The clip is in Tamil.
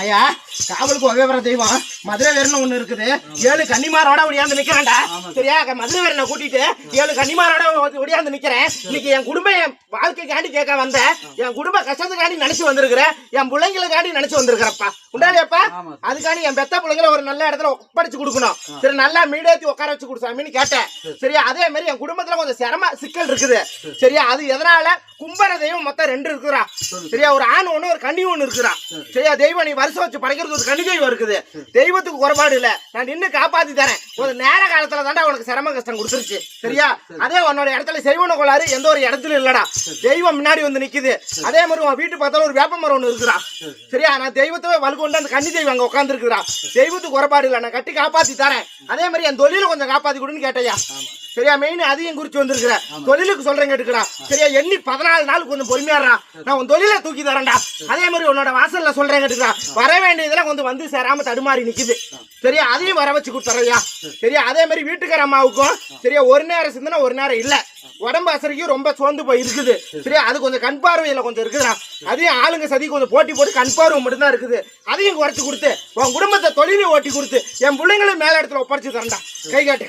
ஐயா காவலுக்கு ஒவ்வேவர தெய்வம். மதுரை வீரன் ஒண்ணு இருக்குது. ஏழு கன்னிமாரோட ஒடியாந்து நிக்கிறேன்டா. சரியா? மதுரை வீரனை கூட்டிட்டு ஏழு கன்னிமாரோட ஒடியாந்து நிக்கிறேன். இன்னைக்கு என் குடும்பம் என் வாழ்க்கைக்காண்டி கேட்க வந்தேன் என் குடும்ப கஷ்டத்துக்காண்டி நினைச்சு வந்திருக்கிறேன் என் பிள்ளைங்களுக்காண்டி நினைச்சு வந்திருக்கிறப்பா. உண்டாலியாப்பா அதுக்காண்டி என் பெத்த பிள்ளைங்களை ஒரு நல்ல இடத்துல ஒப்படைச்சு கொடுக்கணும். சரி நல்லா மீடியத்தி உட்கார வச்சு கொடு சாமின்னு கேட்டேன். சரியா? அதே மாதிரி என் குடும்பத்துல கொஞ்சம் சிரம சிக்கல் இருக்குது. சரியா? அது எதனால? கும்பர தெய்வம் மொத்தம் ரெண்டு இருக்குறா சரியா? ஒரு ஆண் ஒண்ணு ஒரு கன்னி ஒண்ணு இருக்குறா சரியா? தெய்வம் நீ வருஷம் வச்சு படைக்கிறது ஒரு கன்னி தெய்வம் இருக்குது தெய்வத்துக்கு குறைபாடு இல்ல. நான் நின்னு காப்பாத்தி தரேன். ஒரு நேர காலத்துல தாண்டா உனக்கு சிரம கஷ்டம் கொடுத்துருச்சு. சரியா? அதே உன்னோட இடத்துல செய்வன கோளாறு எந்த ஒரு இடத்துல இல்லடா. தெய்வம் முன்னாடி வந்து நிக்குது. அதே மாதிரி உன் வீட்டு பார்த்தாலும் ஒரு வேப்ப மரம் ஒண்ணு இருக்குறா சரியா? நான் தெய்வத்தவே வலு கொண்டு அந்த கன்னி தெய்வம் அங்க உட்கார்ந்து தெய்வத்துக்கு குறைபாடு இல்ல. நான் கட்டி காப்பாத்தி தரேன். அதே மாதிரி என் தொழில கொஞ்சம் காப்பாத்தி கொடுன்னு கேட்டையா சரியா மெயின் அதையும் குறிச்சு வந்திருக்கிற. தொழிலுக்கு சொல்றேன் கேட்டுக்கிறா சரியா எண்ணி பதினாலு நாள் கொஞ்சம் பொறுமையாடுறா. நான் உன் தொழிலை தூக்கி தரேன்டா. அதே மாதிரி உன்னோட வாசல்ல சொல்றேன் கேட்டுக்கிறா வர வேண்டியதெல்லாம் கொஞ்சம் வந்து சேராம தடுமாறி நிக்குது. சரியா அதையும் வர வச்சு கொடுத்துறையா சரியா அதே மாதிரி வீட்டுக்கார அம்மாவுக்கும் சரியா ஒரு நேரம் சிந்தனை ஒரு நேரம் இல்ல. உடம்பு அசரிக்கும் ரொம்ப சோர்ந்து போய் இருக்குது. சரியா அது கொஞ்சம் கண் பார்வையில கொஞ்சம் இருக்குதுடா. அதையும் ஆளுங்க சதி கொஞ்சம் போட்டி போட்டு கண் பார்வை மட்டும்தான் இருக்குது. அதையும் குறைச்சு கொடுத்து உன் குடும்பத்தை தொழிலை ஓட்டி கொடுத்து என் பிள்ளைங்களும் மேல இடத்துல ஒப்படைச்சு தரேன்டா. கை காட்டு.